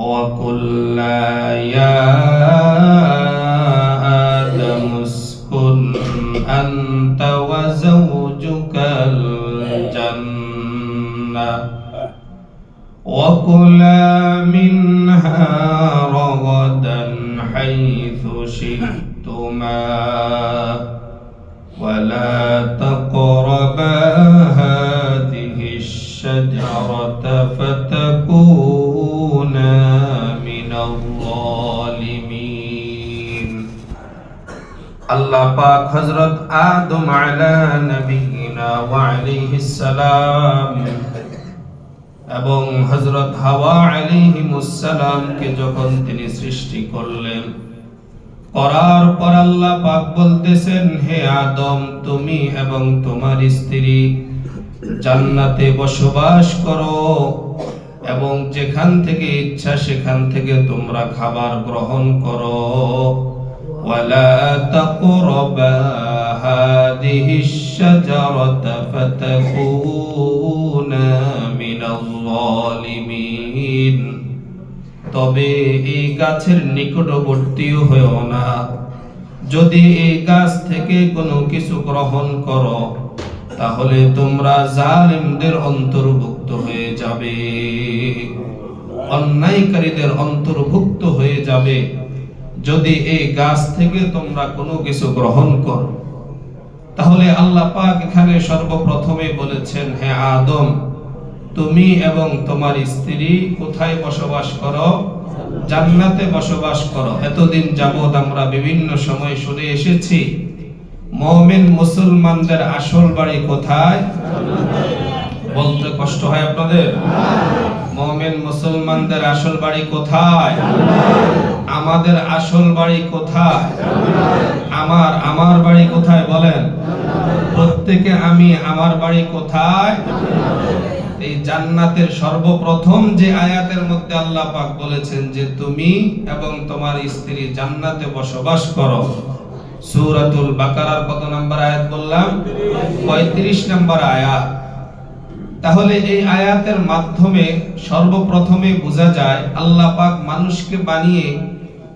وقل يا آدم اسكن أنت وزوجك الجنة. وكلا منها رغدا حيث شئتما. ولا تقربا هذه الشجرة فتكونا আল্লাহ পাক হযরত আদম আলা নবিয়িনা ওয়া আলাইহিস সালাম এবং হযরত হাওয়া আলাইহিমুস সালামকে যখন তিনি সৃষ্টি করলেন, করার পর আল্লাহ পাক বলতেছেন, হে আদম, তুমি এবং তোমার স্ত্রী জান্নাতে বসবাস করো এবং যেখান থেকে ইচ্ছা সেখান থেকে তোমরা খাবার গ্রহণ করো। ولا تقربا هذه الشجرة فتكونا من الظالمين তবে এই গাছের নিকটবর্তীও হয়েও না যদি এই গাছ থেকে কোনো কিছু গ্রহণ করো তাহলে তোমরা জালিমদের অন্তর্ভুক্ত হয়ে যাবে অন্যায়কারীদের অন্তর্ভুক্ত হয়ে যাবে যদি এই গাছ থেকে তোমরা কোনো কিছু গ্রহণ করো, তাহলে আল্লাহ পাক এখানে সর্বপ্রথমে বলেছেন, হে আদম, তুমি এবং তোমার স্ত্রী কোথায় বসবাস করো? জান্নাতে বসবাস করো। এতদিন যাবৎ আমরা বিভিন্ন সময় শুনে এসেছি, মুমিন মুসলমানদের আসল বাড়ি কোথায়? বলতে কষ্ট হয় আপনাদের? মুমিন মুসলমানদের আসল বাড়ি কোথায়? আমাদের আসল বাড়ি কোথায়? আমার আমার বাড়ি কোথায় বলেন? প্রত্যেকে আমি, আমার বাড়ি কোথায়? এই জান্নাতের সর্বপ্রথম যে আয়াতের মধ্যে আল্লাহ পাক বলেছেন যে তুমি এবং তোমার স্ত্রী জান্নাতে বসবাস করো। সূরাতুল বাকারার কত নাম্বার আয়াত বললাম? 35 নাম্বার আয়াত। তাহলে এই আয়াতের মাধ্যমে সর্বপ্রথমে বোঝা যায়, আল্লাহ পাক মানুষকে বানিয়ে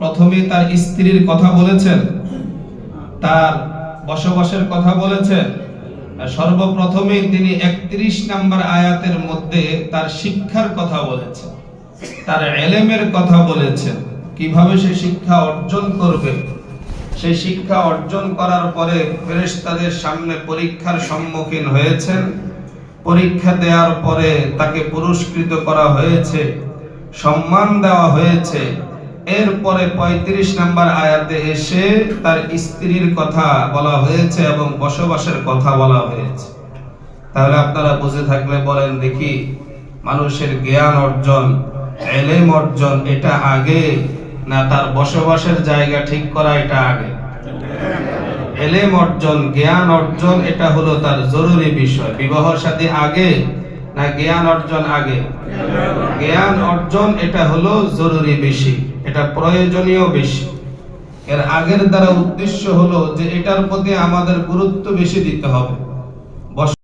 প্রথমে তার স্ত্রীর কথা বলেছেন, তার বসবাসের কথা বলেছেন সর্বপ্রথমে তিনি একত্রিশ নাম্বার আয়াতের মধ্যে তার শিক্ষার কথা বলেছেন, তার এলেমের কথা বলেছেন। কীভাবে সে শিক্ষা অর্জন করবে? সেই শিক্ষা অর্জন করার পরে ফেরেশতাদের সামনে পরীক্ষার সম্মুখীন হয়েছেন। পরীক্ষা দেওয়ার পরে তাকে পুরস্কৃত করা হয়েছে, সম্মান দেওয়া হয়েছে। এরপরে ৩৫ নাম্বার আয়াতে এসে তার স্ত্রীর কথা বলা হয়েছে এবং বসবাসের কথা বলা হয়েছে। তাহলে আপনারা বুঝে থাকলে বলেন দেখি, মানুষের জ্ঞান অর্জন, এলেম অর্জন, এটা আগে না তার বসবাসের জায়গা ঠিক করা, এটা আগে? এলেম অর্জন, জ্ঞান অর্জন, এটা হলো তার জরুরি বিষয়। বিবাহ সাথে আগে না জ্ঞান অর্জন আগে? জ্ঞান অর্জন, এটা হলো জরুরি বেশি, এটা প্রয়োজনীয় বেশি। এর আগের দ্বারা উদ্দেশ্য হলো যে এটার প্রতি আমাদের গুরুত্ব বেশি দিতে হবে।